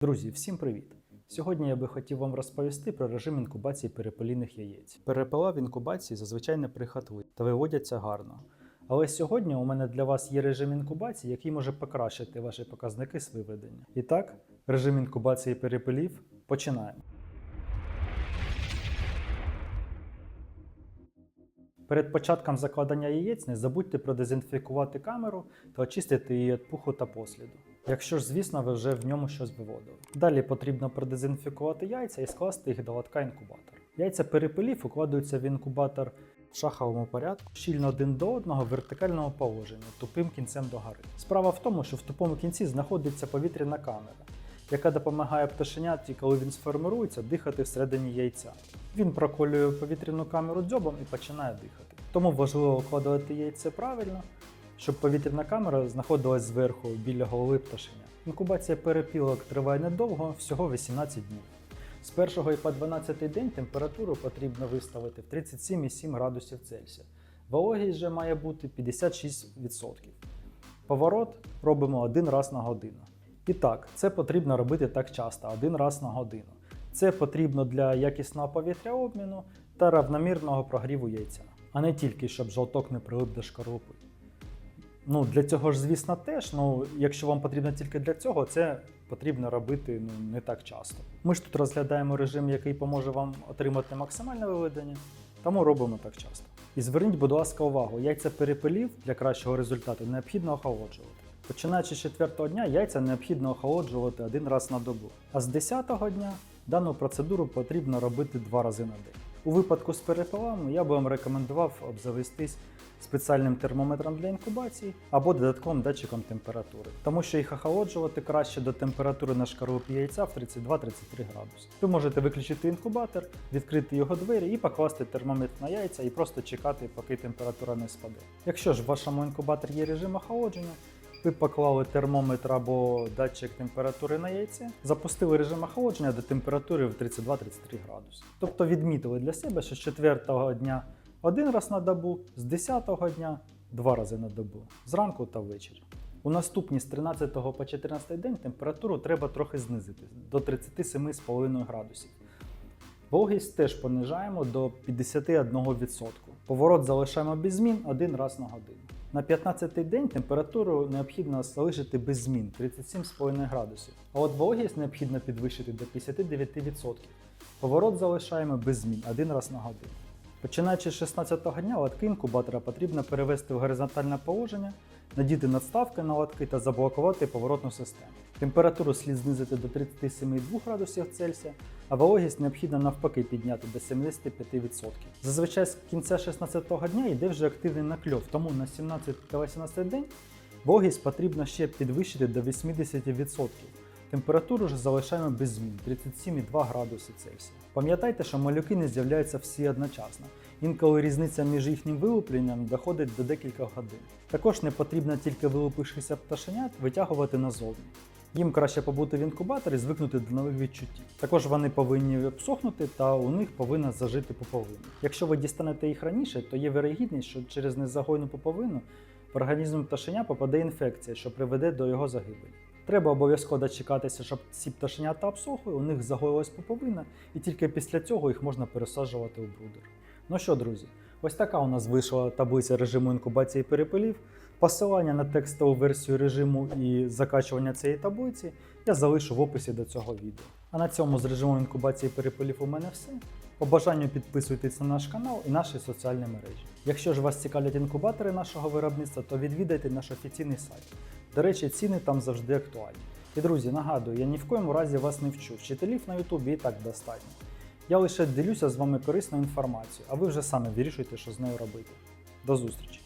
Друзі, всім привіт! Сьогодні я би хотів вам розповісти про режим інкубації перепеліних яєць. Перепела в інкубації зазвичай не прихотують та виводяться гарно. Але сьогодні у мене для вас є режим інкубації, який може покращити ваші показники з виведення. І так, режим інкубації перепелів починаємо. Перед початком закладання яєць не забудьте продезінфікувати камеру та очистити її від пуху та посліду. Якщо ж, звісно, ви вже в ньому щось виводили. Далі потрібно продезінфікувати яйця і скласти їх до лотка інкубатора. Яйця перепелів укладаються в інкубатор в шаховому порядку, щільно один до одного в вертикальному положенні, тупим кінцем догори. Справа в тому, що в тупому кінці знаходиться повітряна камера, яка допомагає пташеняті, коли він сформирується, дихати всередині яйця. Він проколює повітряну камеру дзьобом і починає дихати. Тому важливо укладувати яйце правильно, щоб повітряна камера знаходилась зверху біля голови пташеня. Інкубація перепілок триває недовго, всього 18 днів. З 1 і по 12 день температуру потрібно виставити в 37,7 градусів Цельсія. Вологість же має бути 56%. Поворот робимо один раз на годину. І так, це потрібно робити так часто, один раз на годину. Це потрібно для якісного повітряобміну та равномірного прогріву яйця, а не тільки щоб жовток не прилип до шкарлупи. Ну, для цього ж, звісно, теж. Ну, якщо вам потрібно тільки для цього, це потрібно робити ну, не так часто. Ми ж тут розглядаємо режим, який поможе вам отримати максимальне виведення, тому робимо так часто. І зверніть, будь ласка, увагу, яйця перепелів для кращого результату необхідно охолоджувати. Починаючи з 4 дня, яйця необхідно охолоджувати один раз на добу. А з 10-го дня дану процедуру потрібно робити два рази на день. У випадку з перепелами я би вам рекомендував обзавестись спеціальним термометром для інкубації або додатковим датчиком температури, тому що їх охолоджувати краще до температури на шкарлупі яйця в 32-33 градуси. Ви можете виключити інкубатор, відкрити його двері і покласти термометр на яйця і просто чекати, поки температура не спаде. Якщо ж в вашому інкубаторі є режим охолодження, ви поклали термометр або датчик температури на яйце, запустили режим охолодження до температури в 32-33 градуси. Тобто відмітили для себе, що з 4 дня один раз на добу, з 10 дня два рази на добу, зранку та ввечері. У наступні з 13 по 14 день температуру треба трохи знизити до 37,5 градусів. Вологість теж понижаємо до 51%. Поворот залишаємо без змін один раз на годину. На 15-й день температуру необхідно залишити без змін 37,5 градусів. А от вологість необхідно підвищити до 59%. Поворот залишаємо без змін один раз на годину. Починаючи з 16-го дня, латки інкубатора потрібно перевести в горизонтальне положення, надіти надставки на латки та заблокувати поворотну систему. Температуру слід знизити до 37,2 градусів Цельсія, а вологість необхідно навпаки підняти до 75%. Зазвичай з кінця 16-го дня йде вже активний накльов, тому на 17 та 18 день вологість потрібно ще підвищити до 80%. Температуру ж залишаємо без змін 37,2 градуси Цельсія. Пам'ятайте, що малюки не з'являються всі одночасно. Інколи різниця між їхнім вилупленням доходить до декілька годин. Також не потрібно тільки вилупившися пташенят витягувати назовні. Їм краще побути в інкубаторі звикнути до нових відчуттів. Також вони повинні обсохнути та у них повинна зажити пуповина. Якщо ви дістанете їх раніше, то є вирогідність, що через незагойну пуповину в організм пташеня попаде інфекція, що приведе до його загибелі. Треба обов'язково дочекатися, щоб ці пташенята обсохли, у них загоїлась пуповина, і тільки після цього їх можна пересаджувати у брудер. Ну що, друзі, ось така у нас вийшла таблиця режиму інкубації перепелів. Посилання на текстову версію режиму і закачування цієї таблиці я залишу в описі до цього відео. А на цьому з режимом інкубації перепелів у мене все. По бажанню підписуйтесь на наш канал і наші соціальні мережі. Якщо ж вас цікавлять інкубатори нашого виробництва, то відвідайте наш офіційний сайт. До речі, ціни там завжди актуальні. І друзі, нагадую, я ні в коєму разі вас не вчу. Вчителів на Ютубі і так достатньо. Я лише ділюся з вами корисною інформацією, а ви вже самі вирішуєте, що з нею робити. До зустрічі!